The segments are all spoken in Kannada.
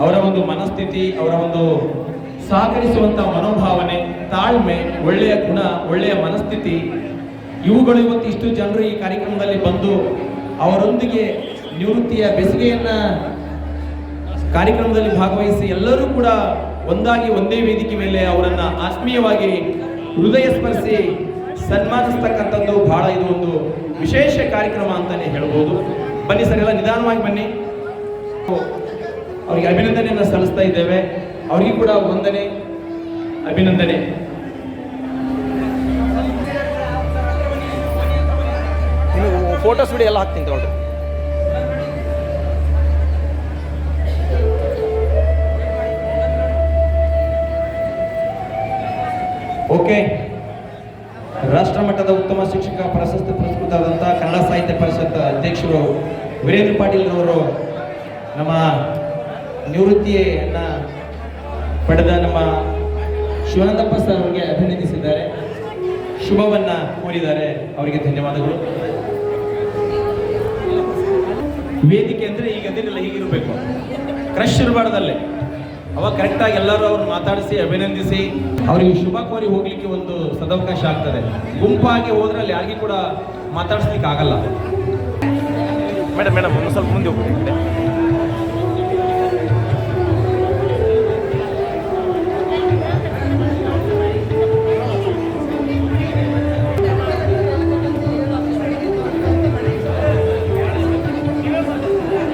ಅವರ ಒಂದು ಮನಸ್ಥಿತಿ, ಅವರ ಒಂದು ಸಹಕರಿಸುವಂತ ಮನೋಭಾವನೆ, ತಾಳ್ಮೆ, ಒಳ್ಳೆಯ ಗುಣ, ಒಳ್ಳೆಯ ಮನಸ್ಥಿತಿ, ಇವುಗಳು ಇವತ್ತು ಇಷ್ಟು ಜನರು ಈ ಕಾರ್ಯಕ್ರಮದಲ್ಲಿ ಬಂದು ಅವರೊಂದಿಗೆ ನಿವೃತ್ತಿಯ ಬೆಸಿಗೆಯನ್ನ ಕಾರ್ಯಕ್ರಮದಲ್ಲಿ ಭಾಗವಹಿಸಿ ಎಲ್ಲರೂ ಕೂಡ ಒಂದಾಗಿ ಒಂದೇ ವೇದಿಕೆ ಮೇಲೆ ಅವರನ್ನ ಆತ್ಮೀಯವಾಗಿ ಹೃದಯ ಸ್ಪರ್ಶಿ ಸನ್ಮಾನಿಸ್ತಕ್ಕಂಥದ್ದು ಬಹಳ ಇದು ಒಂದು ವಿಶೇಷ ಕಾರ್ಯಕ್ರಮ ಅಂತಾನೆ ಹೇಳ್ಬೋದು. ಬನ್ನಿ ಸರ್ ಎಲ್ಲ ನಿಧಾನವಾಗಿ ಬನ್ನಿ. ಅವರಿಗೆ ಅಭಿನಂದನೆಯನ್ನು ಸಲ್ಲಿಸ್ತಾ ಇದ್ದೇವೆ. ಅವರಿಗೂ ಕೂಡ ವಂದನೆ ಅಭಿನಂದನೆ. ಫೋಟೋಸ್ ವಿಡಿಯೋ ಎಲ್ಲ ಹಾಕ್ತೀನಿ ತಗೊಳ್ರಿ ಓಕೆ ರಾಷ್ಟ್ರ ಮಟ್ಟದ ಉತ್ತಮ ಶಿಕ್ಷಕ, ಪ್ರಶಸ್ತಿ ಪುರಸ್ಕೃತರಾದಂತಹ ಕನ್ನಡ ಸಾಹಿತ್ಯ ಪರಿಷತ್ ಅಧ್ಯಕ್ಷರು ವೀರೇಂದ್ರ ಪಾಟೀಲ್ ಅವರು ನಮ್ಮ ನಿವೃತ್ತಿಯನ್ನ ಪಡೆದ ನಮ್ಮ ಶಿವಾನಂದಪ್ಪ ಸರ್ ಅವರಿಗೆ ಅಭಿನಂದಿಸಿದ್ದಾರೆ. ಶುಭವನ್ನು ಕೋರಿದ್ದಾರೆ. ಅವರಿಗೆ ಧನ್ಯವಾದಗಳು. ವೇದಿಕೆ ಅಂದ್ರೆ ಈಗ ಅದೇನೆಲ್ಲ, ಹೀಗಿರಬೇಕು. ಕ್ರಶ್ ಇರಬಾರ್ದಲ್ಲೇ. ಅವಾಗ ಕರೆಕ್ಟಾಗಿ ಎಲ್ಲರೂ ಅವ್ರನ್ನ ಮಾತಾಡಿಸಿ ಅಭಿನಂದಿಸಿ ಅವರಿಗೆ ಶುಭ ಕೋರಿ ಹೋಗ್ಲಿಕ್ಕೆ ಒಂದು ಸದವಕಾಶ ಆಗ್ತದೆ ಗುಂಪಾಗಿ ಹೋದ್ರೆ ಅಲ್ಲಿ ಯಾರಿಗೂ ಕೂಡ ಮಾತಾಡಿಸ್ಲಿಕ್ಕೆ ಆಗಲ್ಲ ಮೇಡಮ್ ಮೇಡಮ್ ಒಂದು ಸ್ವಲ್ಪ ಮುಂದೆ ಕಡೆ.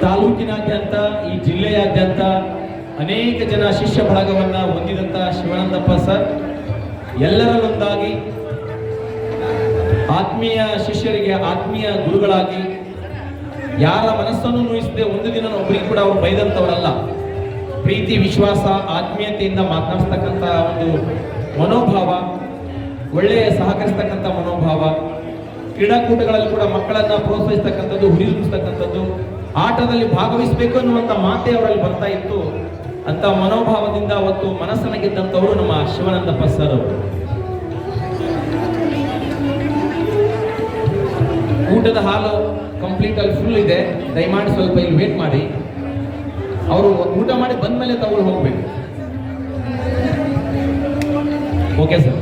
ತಾಲೂಕಿನಾದ್ಯಂತ ಈ ಜಿಲ್ಲೆಯಾದ್ಯಂತ ಅನೇಕ ಜನ ಶಿಷ್ಯ ಬಳಗವನ್ನು ಹೊಂದಿದಂತ ಶಿವಾನಂದಪ್ಪ ಸರ್ ಎಲ್ಲರಲ್ಲೊಂದಾಗಿ ಆತ್ಮೀಯ ಶಿಷ್ಯರಿಗೆ ಆತ್ಮೀಯ ಗುರುಗಳಾಗಿ ಯಾರ ಮನಸ್ಸನ್ನು ನೋಯಿಸದೆ ಒಂದು ದಿನ ಒಬ್ಬರಿಗೆ ಕೂಡ ಅವರು ಬೈದಂಥವರಲ್ಲ ಪ್ರೀತಿ, ವಿಶ್ವಾಸ, ಆತ್ಮೀಯತೆಯಿಂದ ಮಾತನಾಡಿಸ್ತಕ್ಕಂಥ ಒಂದು ಮನೋಭಾವ, ಒಳ್ಳೆಯ ಸಹಕರಿಸ್ತಕ್ಕಂಥ ಮನೋಭಾವ, ಕ್ರೀಡಾಕೂಟಗಳಲ್ಲಿ ಕೂಡ ಮಕ್ಕಳನ್ನ ಪ್ರೋತ್ಸಾಹಿಸ್ತಕ್ಕಂಥದ್ದು, ಹುರಿದುಂಬಿಸ್ತಕ್ಕಂಥದ್ದು, ಆಟದಲ್ಲಿ ಭಾಗವಹಿಸಬೇಕು ಅನ್ನುವಂಥ ಮಾತೆ ಅವರಲ್ಲಿ ಬರ್ತಾ ಇತ್ತು. ಅಂತ ಮನೋಭಾವದಿಂದ ಅವತ್ತು ಮನಸ್ಸನ್ನು ಗೆದ್ದಂಥವರು ನಮ್ಮ ಶಿವಾನಂದಪ್ಪ ಸರ್ ಊಟದ ಹಾಲು ಕಂಪ್ಲೀಟ್ ಅಲ್ಲಿ ಫುಲ್ ಇದೆ. ದಯಮಾಡಿ ಸ್ವಲ್ಪ ಇಲ್ಲಿ ವೇಟ್ ಮಾಡಿ. ಅವರು ಊಟ ಮಾಡಿ ಬಂದ ಮೇಲೆ ತಗೊಂಡು ಹೋಗ್ಬೇಕು. ಓಕೆ ಸರ್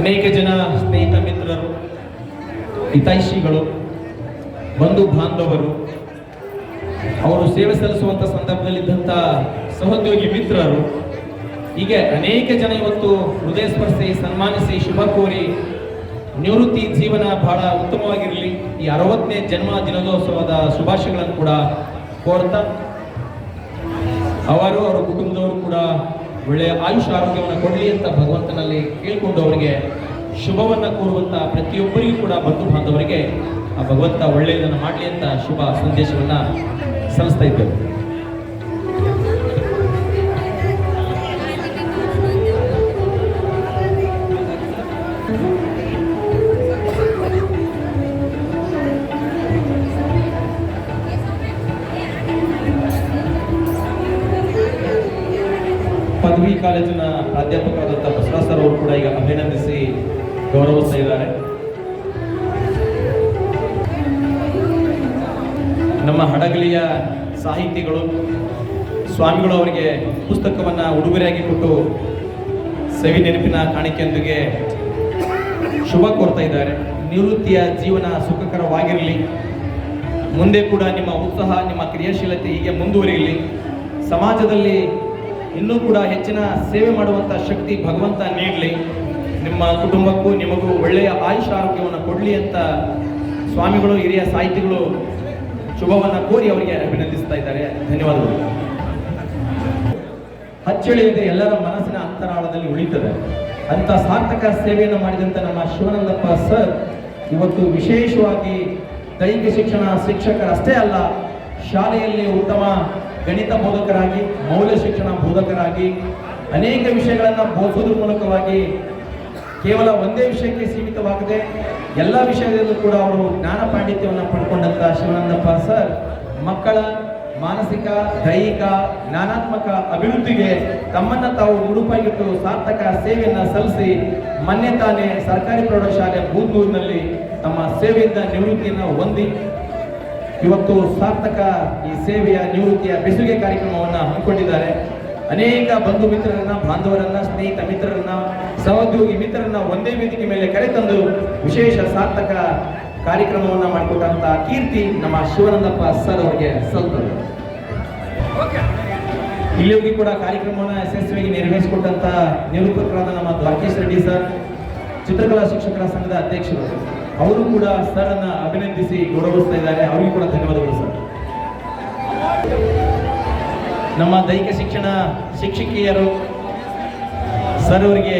ಅನೇಕ ಜನ ಸ್ನೇಹಿತ ಮಿತ್ರರು, ಹಿತೈಷಿಗಳು, ಬಂಧು ಬಾಂಧವರು ಅವರು ಸೇವೆ ಸಲ್ಲಿಸುವಂತ ಸಂದರ್ಭದಲ್ಲಿದ್ದಂಥ ಸಹೋದ್ಯೋಗಿ ಮಿತ್ರರು, ಹೀಗೆ ಅನೇಕ ಜನ ಇವತ್ತು ಹೃದಯ ಸ್ಪರ್ಶಿ, ಸನ್ಮಾನಿಸಿ, ಶುಭ ಕೋರಿ ನಿವೃತ್ತಿ ಜೀವನ ಬಹಳ ಉತ್ತಮವಾಗಿರಲಿ. ಈ ಅರವತ್ತನೇ ಜನ್ಮ ದಿನೋತ್ಸವದ ಶುಭಾಶಯಗಳನ್ನು ಕೂಡ ಕೋರ್ತಾ, ಅವರು ಅವರ ಕುಟುಂಬದವರು ಕೂಡ ಒಳ್ಳೆಯ ಆಯುಷ ಆರೋಗ್ಯವನ್ನು ಕೊಡಲಿ ಅಂತ ಭಗವಂತನಲ್ಲಿ ಕೇಳಿಕೊಂಡು ಅವರಿಗೆ ಶುಭವನ್ನು ಕೋರುವಂತ ಪ್ರತಿಯೊಬ್ಬರಿಗೂ ಕೂಡ ಬಂಧು ಬಾಂಧವರಿಗೆ ಆ ಭಗವಂತ ಒಳ್ಳೆಯದನ್ನು ಮಾಡಲಿ ಅಂತ ಶುಭ ಸಂದೇಶವನ್ನ ಸಲ್ಲಿಸ್ತಾ ಇದ್ದೇವೆ ಪದವಿ ಕಾಲೇಜಿನ ಪ್ರಾಧ್ಯಾಪಕರಾದಂಥ ಬಸವರಾಜ್ ಸರ್ ಅವರು ಕೂಡ ಈಗ ಅಭಿನಂದಿಸಿ ಗೌರವಿಸ್ತಾ ಇದ್ದಾರೆ ಹಡಗಲಿಯ ಸಾಹಿತಿಗಳು, ಸ್ವಾಮಿಗಳು ಅವರಿಗೆ ಪುಸ್ತಕವನ್ನು ಉಡುಗೊರೆಯಾಗಿ ಕೊಟ್ಟು ಸವಿ ನೆನಪಿನ ಕಾಣಿಕೆಯೊಂದಿಗೆ ಶುಭ ಕೋರ್ತಾ ಇದ್ದಾರೆ. ನಿವೃತ್ತಿಯ ಜೀವನ ಸುಖಕರವಾಗಿರಲಿ. ಮುಂದೆ ಕೂಡ ನಿಮ್ಮ ಉತ್ಸಾಹ, ನಿಮ್ಮ ಕ್ರಿಯಾಶೀಲತೆ ಹೀಗೆ ಮುಂದುವರಿಯಲಿ. ಸಮಾಜದಲ್ಲಿ ಇನ್ನೂ ಕೂಡ ಹೆಚ್ಚಿನ ಸೇವೆ ಮಾಡುವಂಥ ಶಕ್ತಿ ಭಗವಂತ ನೀಡಲಿ. ನಿಮ್ಮ ಕುಟುಂಬಕ್ಕೂ ನಿಮಗೂ ಒಳ್ಳೆಯ ಆಯುಷ್ ಆರೋಗ್ಯವನ್ನು ಕೊಡಲಿ ಅಂತ ಸ್ವಾಮಿಗಳು, ಹಿರಿಯ ಸಾಹಿತಿಗಳು ಶುಭವನ್ನು ಕೋರಿ ಅವರಿಗೆ ಅಭಿನಂದಿಸ್ತಾ ಇದ್ದಾರೆ. ಧನ್ಯವಾದಗಳು. ಅಚ್ಚಳಿಯದೆ ಎಲ್ಲರ ಮನಸ್ಸಿನ ಅಂತರಾಳದಲ್ಲಿ ಉಳಿತದೆ. ಅಂತ ಸಾರ್ಥಕ ಸೇವೆಯನ್ನು ಮಾಡಿದಂಥ ನಮ್ಮ ಶಿವಾನಂದಪ್ಪ ಸರ್, ಇವತ್ತು ವಿಶೇಷವಾಗಿ ದೈಹಿಕ ಶಿಕ್ಷಣ ಶಿಕ್ಷಕರಷ್ಟೇ ಅಲ್ಲ, ಶಾಲೆಯಲ್ಲಿ ಉತ್ತಮ ಗಣಿತ ಬೋಧಕರಾಗಿ, ಮೌಲ್ಯ ಶಿಕ್ಷಣ ಬೋಧಕರಾಗಿ, ಅನೇಕ ವಿಷಯಗಳನ್ನು ಬೋಧಿಸೋದ್ರ ಮೂಲಕವಾಗಿ ಕೇವಲ ಒಂದೇ ವಿಷಯಕ್ಕೆ ಸೀಮಿತವಾಗದೆ ಎಲ್ಲ ವಿಷಯದಲ್ಲೂ ಕೂಡ ಅವರು ಜ್ಞಾನ ಪಾಂಡಿತ್ಯವನ್ನು ಪಡ್ಕೊಂಡಂತ ಶಿವಾನಂದಪ್ಪ ಸರ್, ಮಕ್ಕಳ ಮಾನಸಿಕ, ದೈಹಿಕ, ಜ್ಞಾನಾತ್ಮಕ ಅಭಿವೃದ್ಧಿಗೆ ತಮ್ಮನ್ನ ತಾವು ಉಡುಪಾಗಿಟ್ಟು ಸಾರ್ಥಕ ಸೇವೆಯನ್ನ ಸಲ್ಲಿಸಿ ಮೊನ್ನೆ ತಾನೇ ಸರ್ಕಾರಿ ಪ್ರೌಢಶಾಲೆ ಬೂದ್ನೂರಿನಲ್ಲಿ ತಮ್ಮ ಸೇವೆಯಿಂದ ನಿವೃತ್ತಿಯನ್ನು ಹೊಂದಿ ಇವತ್ತು ಸಾರ್ಥಕ ಈ ಸೇವೆಯ ನಿವೃತ್ತಿಯ ಬೆಸುಗೆ ಕಾರ್ಯಕ್ರಮವನ್ನು ಹಮ್ಮಿಕೊಂಡಿದ್ದಾರೆ. ಅನೇಕ ಬಂಧು ಮಿತ್ರರನ್ನ, ಬಾಂಧವರನ್ನ, ಸ್ನೇಹಿತ ಮಿತ್ರರನ್ನ, ಸಹೋದ್ಯೋಗಿ ಮಿತ್ರರನ್ನ ಒಂದೇ ವೇದಿಕೆ ಮೇಲೆ ಕರೆತಂದು ವಿಶೇಷ ಸಾರ್ಥಕ ಕಾರ್ಯಕ್ರಮವನ್ನು ಮಾಡಿಕೊಟ್ಟಂತ ಕೀರ್ತಿ ನಮ್ಮ ಶಿವಾನಂದಪ್ಪ ಸರ್ ಅವರಿಗೆ ಸಲ್ತದೆ ಇಲ್ಲಿಯೋಗಿ ಕೂಡ ಕಾರ್ಯಕ್ರಮವನ್ನು ಯಶಸ್ವಿಯಾಗಿ ನಿರ್ವಹಿಸಿಕೊಟ್ಟಂತ ನಿರೂಪಕರಾದ ನಮ್ಮ ದ್ವಾರಕೇಶ್ ರೆಡ್ಡಿ ಸರ್, ಚಿತ್ರಕಲಾ ಶಿಕ್ಷಕರ ಸಂಘದ ಅಧ್ಯಕ್ಷರು. ಅವರು ಕೂಡ ಸರ್ ಅನ್ನ ಅಭಿನಂದಿಸಿ ಗೌರವಿಸ್ತಾ ಇದ್ದಾರೆ. ಅವರಿಗೂ ಕೂಡ ಧನ್ಯವಾದಗಳು ಸರ್. ನಮ್ಮ ದೈಹಿಕ ಶಿಕ್ಷಣ ಶಿಕ್ಷಕಿಯರು ಸರ್ ಅವರಿಗೆ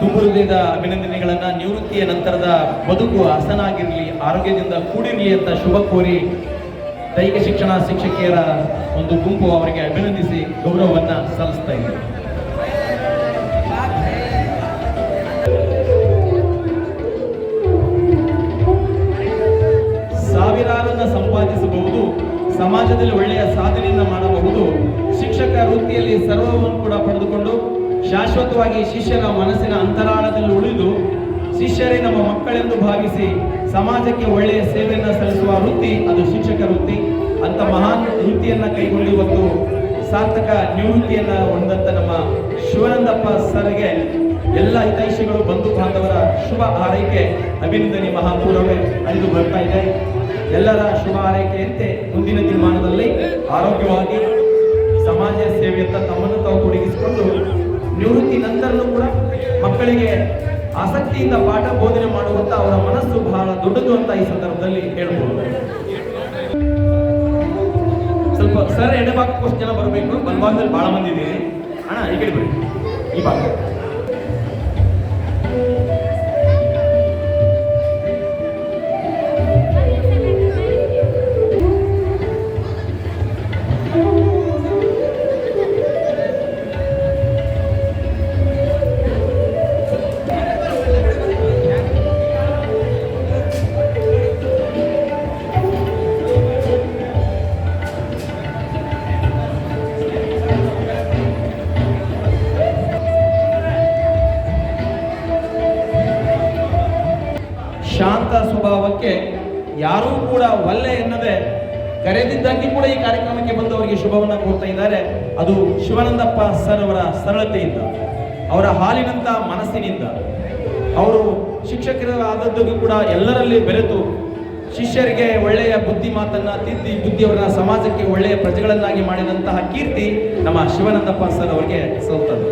ತುಂಬ ಹೃದಯದ ಅಭಿನಂದನೆಗಳನ್ನು. ನಿವೃತ್ತಿಯ ನಂತರದ ಬದುಕು ಹಸನಾಗಿರಲಿ, ಆರೋಗ್ಯದಿಂದ ಕೂಡಿರಲಿ ಅಂತ ಶುಭ ಕೋರಿ ದೈಹಿಕ ಶಿಕ್ಷಣ ಶಿಕ್ಷಕಿಯರ ಒಂದು ಗುಂಪು ಅವರಿಗೆ ಅಭಿನಂದಿಸಿ ಗೌರವವನ್ನು ಸಲ್ಲಿಸ್ತಾ ಇದೆ ಸಾವಿರಾರನ್ನ ಸಂಪಾದಿಸಬಹುದು, ಸಮಾಜದಲ್ಲಿ ಒಳ್ಳೆಯ ಸಾಧನೆಯನ್ನು ಮಾಡಬಹುದು ವೃತ್ತಿಯಲ್ಲಿ ಸರ್ವವನ್ನು ಕೂಡ ಪಡೆದುಕೊಂಡು ಶಾಶ್ವತವಾಗಿ ಶಿಷ್ಯನ ಮನಸ್ಸಿನ ಅಂತರಾಳದಲ್ಲಿ ಉಳಿದು ಶಿಷ್ಯರೇ ನಮ್ಮ ಮಕ್ಕಳೆಂದು ಭಾವಿಸಿ ಸಮಾಜಕ್ಕೆ ಒಳ್ಳೆಯ ಸೇವೆಯನ್ನ ಸಲ್ಲಿಸುವ ವೃತ್ತಿ, ಅದು ಶಿಕ್ಷಕ ವೃತ್ತಿ. ಅಂತ ಮಹಾನ್ ವೃತ್ತಿಯನ್ನ ಕೈಗೊಂಡು ಇವತ್ತು ಸಾರ್ಥಕ ನಿವೃತ್ತಿಯನ್ನ ಹೊಂದಂತ ನಮ್ಮ ಶಿವಾನಂದಪ್ಪ ಸರ್ಗೆ ಎಲ್ಲ ಹಿತೈಷಿಗಳು ಬಂಧು ಬಾಂಧವರ ಶುಭ ಹಾರೈಕೆ, ಅಭಿನಂದನೆ ಮಹಾಪೂರವೇ ಅಂದು ಬರ್ತಾ ಇದೆ. ಎಲ್ಲರ ಶುಭ ಹಾರೈಕೆಯಂತೆ ಮುಂದಿನ ತೀರ್ಮಾನದಲ್ಲಿ ಆರೋಗ್ಯವಾಗಿ ಸಮಾಜ ಸೇವೆಯತ್ತ ತಮ್ಮನ್ನು ತಾವು ತೊಡಗಿಸಿಕೊಂಡು ನಿವೃತ್ತಿ ನಂತರನೂ ಕೂಡ ಮಕ್ಕಳಿಗೆ ಆಸಕ್ತಿಯಿಂದ ಪಾಠ ಬೋಧನೆ ಮಾಡುವಂತ ಅವರ ಮನಸ್ಸು ಬಹಳ ದೊಡ್ಡದು ಅಂತ ಈ ಸಂದರ್ಭದಲ್ಲಿ ಹೇಳ್ಬೋದು. ಸ್ವಲ್ಪ ಸರ್ ಎಡಭಾಗಕ್ಕೆ ಎಷ್ಟು ಜನ ಬರಬೇಕು. ಬಲಭಾಗದಲ್ಲಿ ಬಹಳ ಮಂದಿ ಇದ್ದೀರಿ. ಅಣ್ಣ, ಈ ಕಡೆ ಈ ಭಾಗ ಶಾಂತ ಸ್ವಭಾವಕ್ಕೆ ಯಾರೂ ಕೂಡ ಒಲ್ಲೆ ಎನ್ನದೆ ಕರೆದಿದ್ದಕ್ಕೆ ಕೂಡ ಈ ಕಾರ್ಯಕ್ರಮಕ್ಕೆ ಬಂದು ಅವರಿಗೆ ಶುಭವನ್ನ ಕೋರ್ತಾ ಇದ್ದಾರೆ. ಅದು ಶಿವಾನಂದಪ್ಪ ಸರ್ ಅವರ ಸರಳತೆಯಿಂದ, ಅವರ ಹಾಲಿನಂತ ಮನಸ್ಸಿನಿಂದ. ಅವರು ಶಿಕ್ಷಕರ ಆದದ್ದು ಕೂಡ ಎಲ್ಲರಲ್ಲಿ ಬೆರೆತು ಶಿಷ್ಯರಿಗೆ ಒಳ್ಳೆಯ ಬುದ್ಧಿ ಮಾತನ್ನ ತಿದ್ದಿ ಬುದ್ಧಿಯವರ ಸಮಾಜಕ್ಕೆ ಒಳ್ಳೆಯ ಪ್ರಜೆಗಳನ್ನಾಗಿ ಮಾಡಿದಂತಹ ಕೀರ್ತಿ ನಮ್ಮ ಶಿವಾನಂದಪ್ಪ ಸರ್ ಅವರಿಗೆ ಸಲ್ತದೆ